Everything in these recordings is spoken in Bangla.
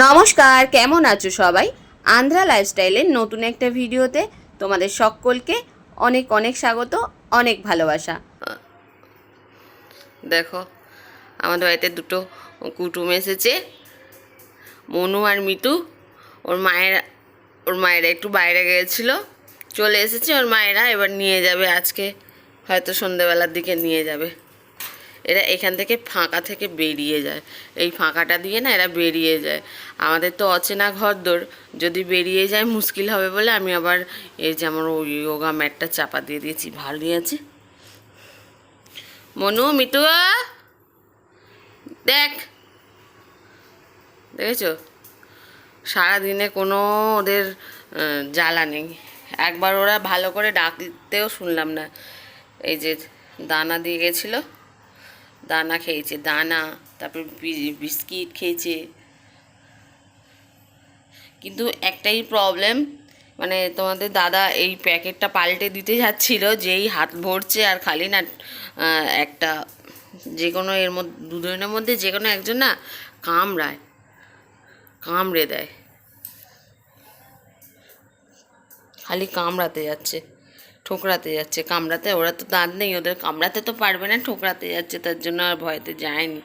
নমস্কার, কেমন আছো সবাই? আন্ধ্রা লাইফস্টাইলের নতুন একটা ভিডিওতে তোমাদের সকলকে অনেক অনেক স্বাগত, অনেক ভালোবাসা। দেখো, আমাদের বাড়িতে দুটো কুটুম এসেছে, মনু আর মিতু। ওর মায়ের, ওর মায়েরা একটু বাইরে গিয়েছিল, চলে এসেছে, ওর মায়েরা এবার নিয়ে যাবে আজকে, হয়তো সন্ধেবেলার দিকে নিয়ে যাবে। এরা এখান থেকে ফাঁকা থেকে বেরিয়ে যায়। এই ফাঁকাটা দিয়ে না এরা বেরিয়ে যায়। আমাদের তো অচেনা ঘরদোর, যদি বেরিয়ে যায় মুশকিল হবে বলে আমি আবার এই যে আমার ওই যোগা ম্যাটটা চাপা দিয়ে দিয়েছি ভালোই আছে। মনু মিতুয়া দেখ। দেখেছ? সারাদিনে কোনো ওদের জ্বালা নেই। একবার ওরা ভালো করে ডাকতেও শুনলাম না। এই যে দানা দিয়ে গেছিল। দানা খেয়েছে, দানা, তারপর বিস্কিট খেয়েছে। কিন্তু একটাই প্রবলেম মানে তোমাদের দাদা এই প্যাকেটটা পাল্টে দিতে যাচ্ছিল, যেই হাত ভরছে আর খালি না একটা যে কোনো এর মধ্যে, দুজনের মধ্যে যে কোনো একজন না কামড়ায়, কামড়ে দেয়। খালি কামড়াতে যাচ্ছে। ঠোকরাতে যাচ্ছে, কামড়াতে। ওরা তো দাঁত নেই, ওদের কামড়াতে তো পারবে না, ঠোকরাতে যাচ্ছে, তার জন্য আর ভয়তে যায়নি।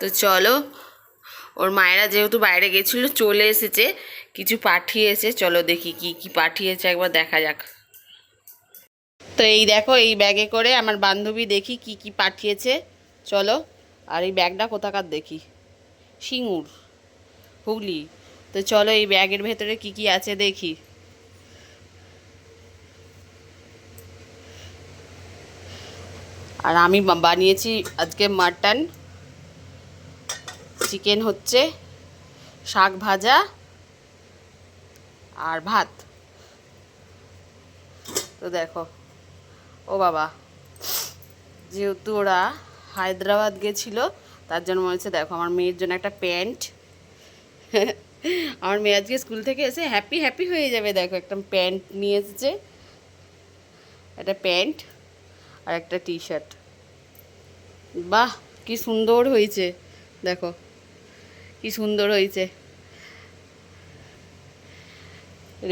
তো চলো, ওর মায়েরা যেহেতু বাইরে গেছিল, চলে এসেছে, কিছু পাঠিয়েছে। চলো দেখি কি কি পাঠিয়েছে, একবার দেখা যাক। তো এই দেখো, এই ব্যাগে করে আমার বান্ধবী দেখি কি কি পাঠিয়েছে। চলো, আর এই ব্যাগটা কোথাকার দেখি। সিঙ্গুর, হুগলি। তো চলো এই ব্যাগের ভেতরে কি কি আছে দেখি। আর আমি বানিয়েছি আজকে মাটন। চিকেন হচ্ছে শাক ভাজা আর ভাত। তো দেখো, ও বাবা, যেহেতু ওরা হায়দ্রাবাদ গেছিল তার জন্য মনে হচ্ছে, দেখো, আমার মেয়ের জন্য একটা প্যান্ট। আমার মেয়ে আজকে স্কুল থেকে এসে হ্যাপি হ্যাপি হয়ে যাবে, দেখো, একটা প্যান্ট নিয়ে এসেছে। একটা প্যান্ট আর একটা টি শার্ট বাহ, কি সুন্দর হয়েছে, দেখো, কি সুন্দর হয়েছে।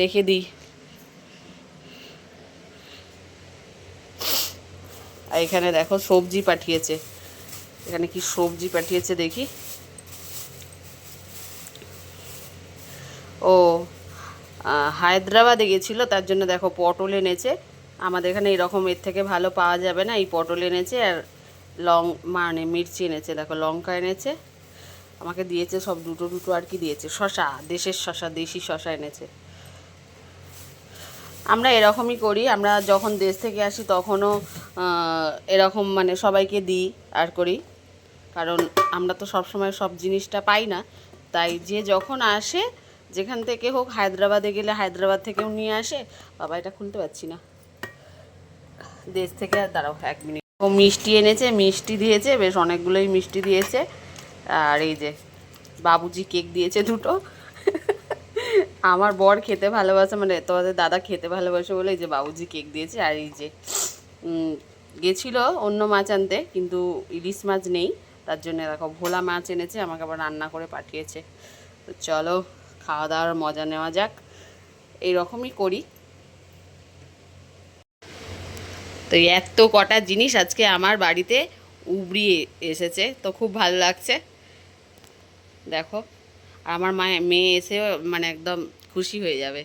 রেখে দিই। আর এখানে, দেখো, সবজি পাঠিয়েছে। এখানে কি সবজি পাঠিয়েছে দেখি। ও হায়দ্রাবাদে গেছিল, তার জন্য দেখো পটল এনেছে। আমাদের এখানে এরকম এর থেকে ভালো পাওয়া যাবে না, এই পটল এনেছে আর লং মানে মির্চি এনেছে, দেখো লঙ্কা এনেছে। আমাকে দিয়েছে সব দুটো দুটো আর কি দিয়েছে শশা দেশের শশা দেশি শশা এনেছে। আমরা এরকমই করি, আমরা যখন দেশ থেকে আসি তখনও এরকম মানে সবাইকে দিই আর করি। কারণ আমরা তো সব সময় সব জিনিসটা পাই না। তাই যে যখন আসে, যেখান থেকে হোক হায়দ্রাবাদে গেলে হায়দ্রাবাদ থেকেও নিয়ে আসে। বাবা, এটা খুলতে পারছি না। দেশ থেকে আর দাঁড়াও, এক মিনিট। ও মিষ্টি এনেছে, মিষ্টি দিয়েছে, বেশ অনেকগুলোই মিষ্টি দিয়েছে। আর এই যে বাবুজি কেক দিয়েছে দুটো। আমার বর খেতে ভালোবাসে মানে তোমাদের দাদা খেতে ভালোবাসে বলে এই যে বাবুজি কেক দিয়েছে। আর এই যে গেছিল অন্য মাছ আনতে, কিন্তু ইলিশ মাছ নেই। তার জন্য দেখো ভোলা মাছ এনেছে, আমাকে আবার রান্না করে পাঠিয়েছে। তো চলো, খাওয়া দাওয়ার মজা নেওয়া যাক। এইরকমই করি। তো এত কটা জিনিস আজকে আমার বাড়িতে উবড়িয়ে এসেছে, তো খুব ভালো লাগছে। দেখো, আর আমার মায়ে মেয়ে এসে মানে একদম খুশি হয়ে যাবে।